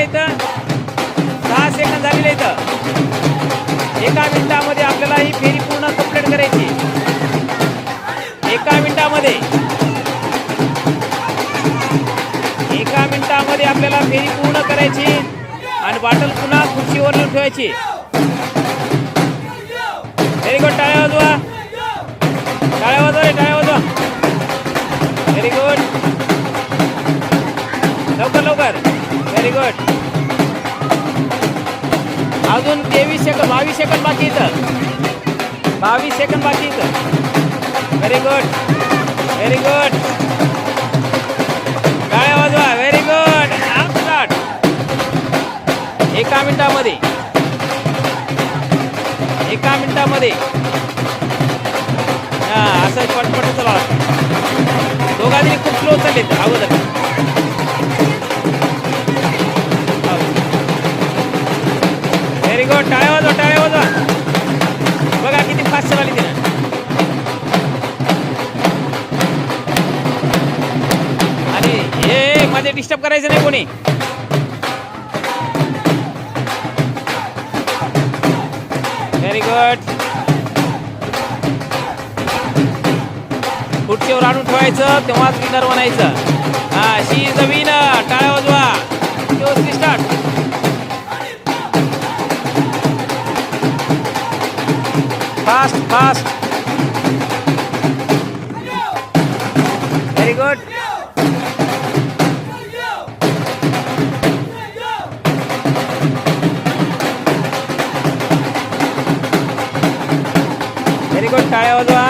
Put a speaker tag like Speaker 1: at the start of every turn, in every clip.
Speaker 1: झालेलं इथं. सहा सेकंद झालेले इथं. एका मिनिटामध्ये आपल्याला ही फेरी पूर्ण कंप्लीट करायची. एका मिनिटामध्ये. एका मिनिटामध्ये आपल्याला फेरी पूर्ण करायची आणि बॉटल पुन्हा खुर्चीवर ठेवायची. व्हेरी गुड टाळ्या वाजवा. टाळ्या वाजवा रे टाळ्या वाजवा. व्हेरी गुड अजून तेवीस सेकंद बावीस सेकंद बाकी इथं. बावीस सेकंद बाकी इथं. व्हेरी गुड व्हेरी गुड काय वाजवा. व्हेरी गुड स्टार्ट एका मिनिटामध्ये. एका मिनिटामध्ये. हा असं पटपट चला दोघांनी खूप स्लो झाले अगोदर. टाळ्या वाजवा टाळ्या वाजवा. बघा किती फास्ट चालली तिनं आणि हे माझे डिस्टर्ब करायचं नाही कोणी. व्हेरी गुड खुर्चीवर आणून ठेवायचं तेव्हाच विनर बनायचं. हा she is the very good very good टाळ्या वाजवा.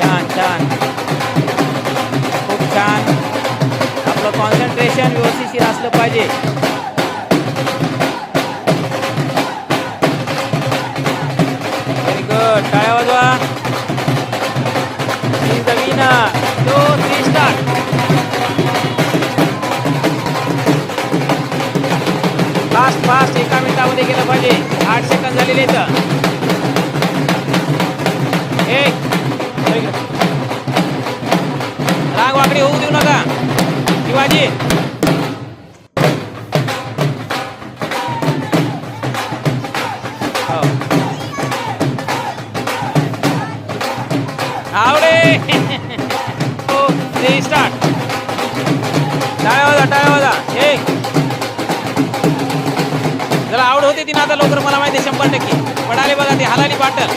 Speaker 1: छान छान. खूप छान. आपलं कॉन्सन्ट्रेशन व्यवस्थिशीर असलं पाहिजे. Córdoba. टाळ्या वाजवा He's the winner. Two, three, start. Fast fast एका मिनिटामध्ये गेलं पाहिजे आठ सेकंद झालेले तर टाळ्या वाजा टाळ्या वाजा हे जरा आवड होते ती ना आता लवकर मला माहिती आहे शंभर टक्के. पडाले बघा ती हालाली बाटल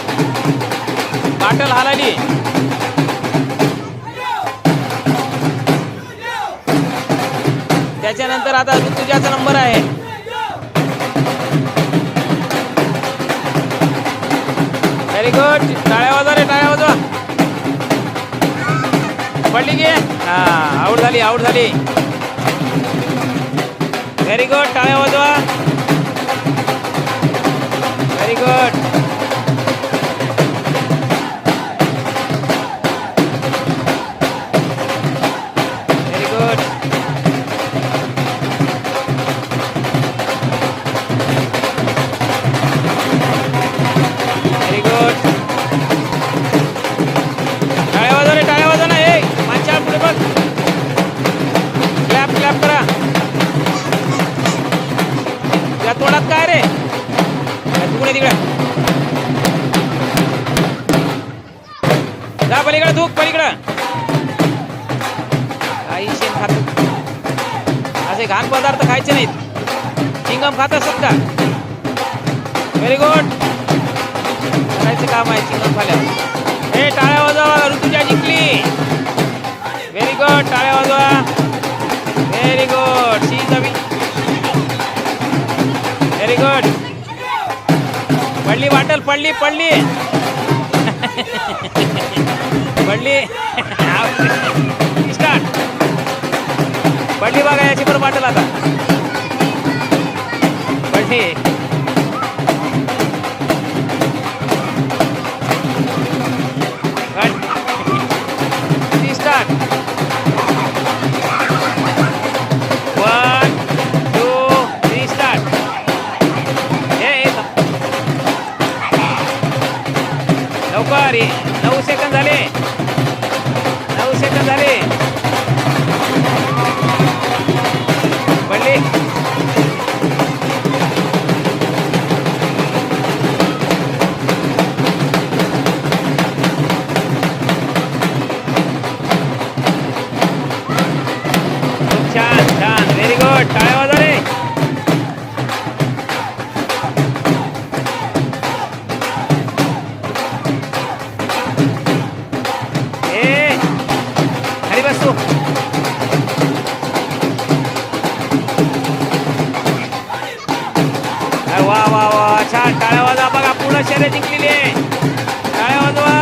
Speaker 1: बाटल हालाली. त्याच्यानंतर आता ऋतुजाचा नंबर आहे. व्हेरी गुड टाळ्या वाजवा रे टाळ्या वाजवा पडली की? हा आऊट झाली आऊट झाली. व्हेरी गुड टाळ्या वाजवा व्हेरी गुड या तोंडात काय रे? तुकडे तिकडे. जा पलीकडे धूक पलीकडं. काही शेण खात असे घाण पदार्थ खायचे नाहीत. चिंगम खात असत का? व्हेरी गुड करायचं काम आहे चिंगम खाल्या हे टाळ्या वाजवा ऋतुजा जिंकली. व्हेरी गुड टाळ्या वाजवा. पडली बाटल पडली पडली पडली व्हेरी टाळ्या वाजा रे ए खाली बस तू. वा वा वा छान. टाळ्या वाजा बघा पूर्ण शर्यत जिंकलेली आहे. टाळ्या वाजवा.